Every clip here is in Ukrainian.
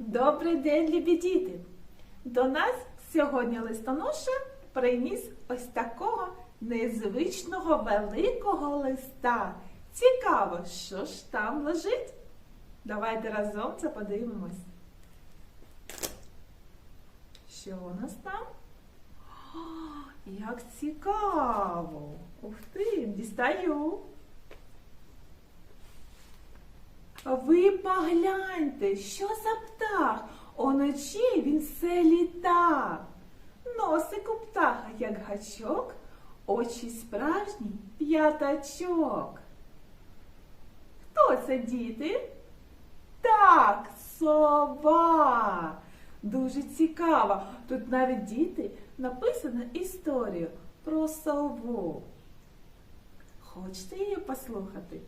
Добрий день, любі діти! До нас сьогодні листоноша приніс ось такого незвичного великого листа. Цікаво, що ж там лежить? Давайте разом це подивимось. Що у нас там? О, як цікаво! Ух ти, дістаю. Ви погляньте, що за птах. Уночі він все літав. Носик у птаха, як гачок, очі справжні п'ятачок. Хто це, діти? Так, сова. Дуже цікаво. Тут навіть діти написано історію про сову. Хочете її послухати?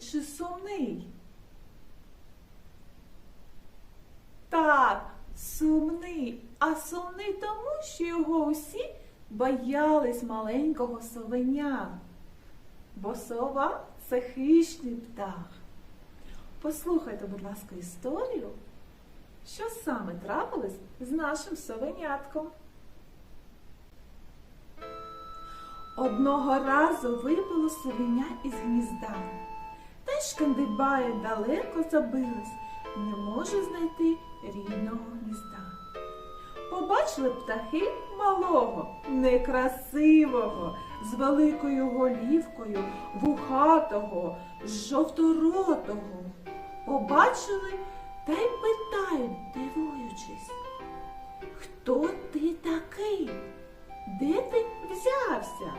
Чи сумний? Так, сумний, а сумний тому, що його усі боялись маленького совеня. Бо сова це хищний птах. Послухайте, будь ласка, історію, що саме трапилось з нашим совенятком. Одного разу випало совеня із гнізда. Та й шкандибає далеко забилась, не може знайти рідного гнізда. Побачили птахи малого, некрасивого, з великою голівкою, вухатого, жовторотого. Побачили та й питають, дивуючись, хто ти такий? Де ти взявся?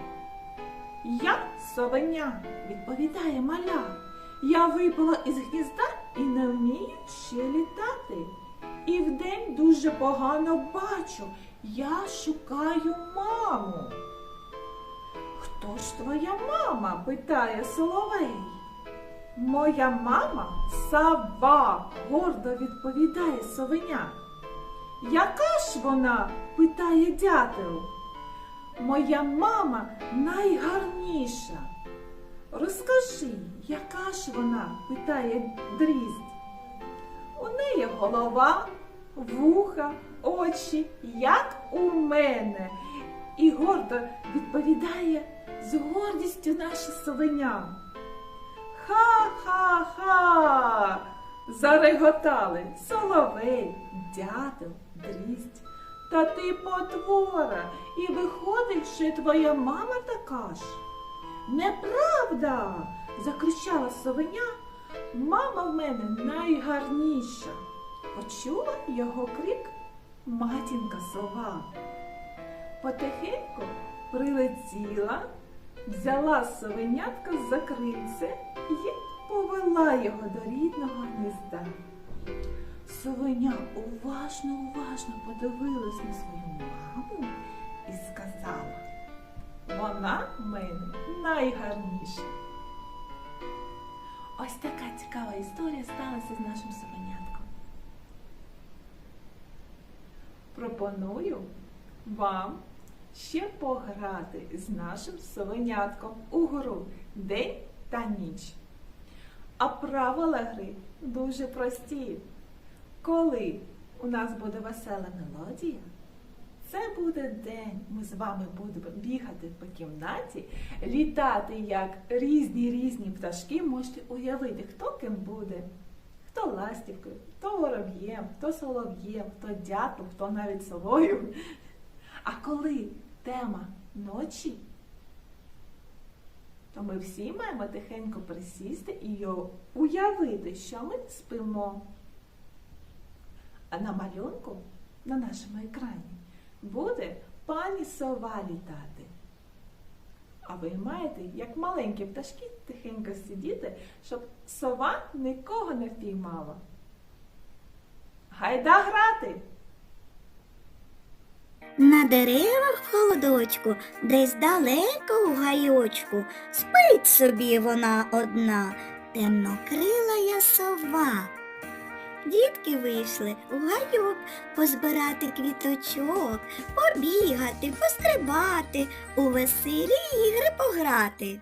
Я совеня, відповідає маля. Я випала із гнізда і не вмію ще літати. І вдень дуже погано бачу. Я шукаю маму. Хто ж твоя мама? питає Соловей. Моя мама сава, гордо відповідає совеня. Яка ж вона? питає дятел. Моя мама найгарніша. Розкажи, яка ж вона? питає дрізд. У неї голова, вуха, очі, як у мене. І гордо відповідає з гордістю наша совеня. Ха-ха-ха! Зареготали соловей, дятел, дрість. Та ти потвора, і виходить, що твоя мама така ж. Неправда. Закричала совеня. Мама в мене найгарніша. Почула його крик матінка сова. Потихеньку прилетіла, взяла совенятка за крильце і повела його до рідного гнізда. Совеня уважно, уважно подивилась на свою маму і сказала, вона в мене найгарніша. Ось така цікава історія сталася з нашим совенятком. Пропоную вам ще пограти з нашим совенятком у гру День та ніч. А правила гри дуже прості. Коли у нас буде весела мелодія, буде день. Ми з вами будемо бігати по кімнаті, літати як різні різні пташки. Можете уявити, хто ким буде. Хто ластівкою, хто вороб'єм, хто солов'єм, хто дятлом, хто навіть совою. А коли тема ночі, то ми всі маємо тихенько присісти і уявити, що ми спимо. А на малюнку на нашому екрані буде пані сова літати. А ви маєте, як маленькі пташки, тихенько сидіти, щоб сова нікого не впіймала. Гайда грати! На деревах в холодочку, десь далеко у гайочку, спить собі вона одна, темнокрилая сова. Дітки вийшли у гайок позбирати квіточок, побігати, пострибати, у веселі ігри пограти.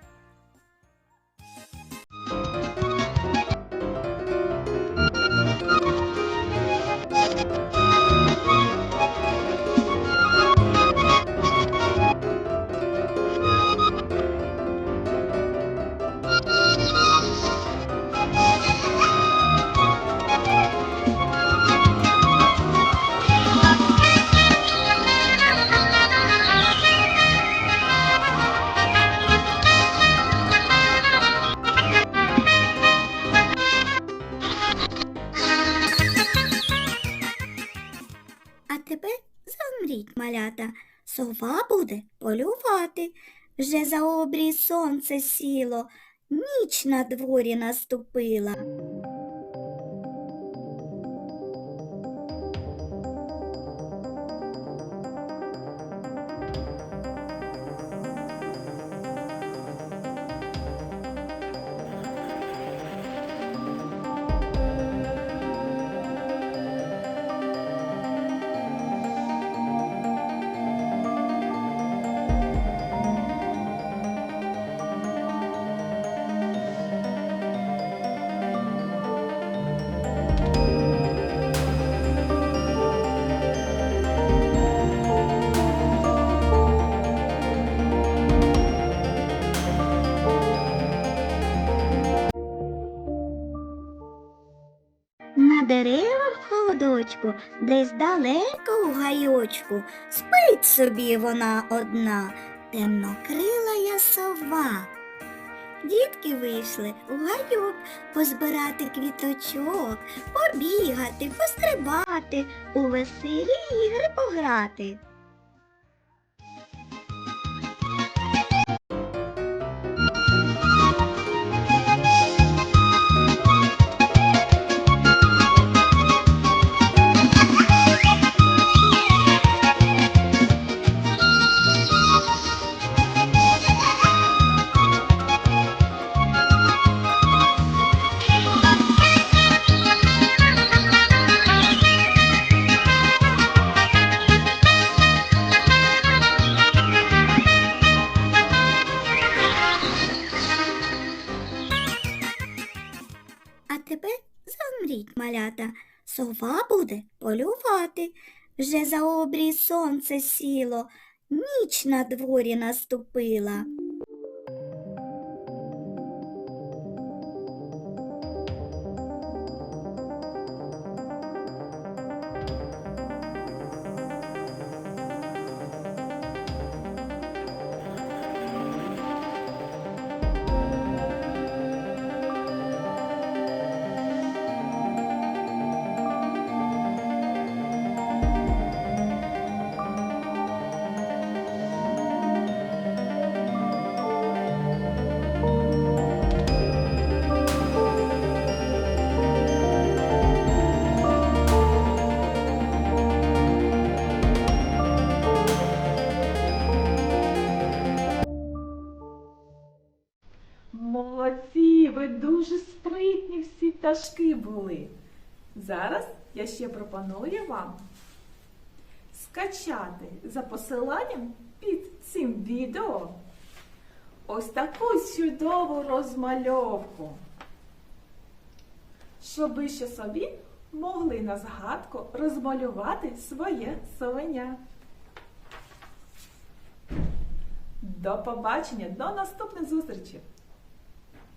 Малята, сова буде полювати. Вже за обрій сонце сіло, ніч на дворі наступила. Деревах в холодочку, десь далеко у гайочку, спить собі вона одна, темнокрила я сова. Дітки вийшли у гайок позбирати квіточок, побігати, пострибати, у веселі ігри пограти. Малята, сова буде полювати. Вже за обрій сонце сіло, ніч на дворі наступила. Пташки були. Зараз я ще пропоную вам скачати за посиланням під цим відео ось таку чудову розмальовку. щоб ви ще собі могли на згадку розмалювати своє совеня. До побачення, до наступних зустрічей!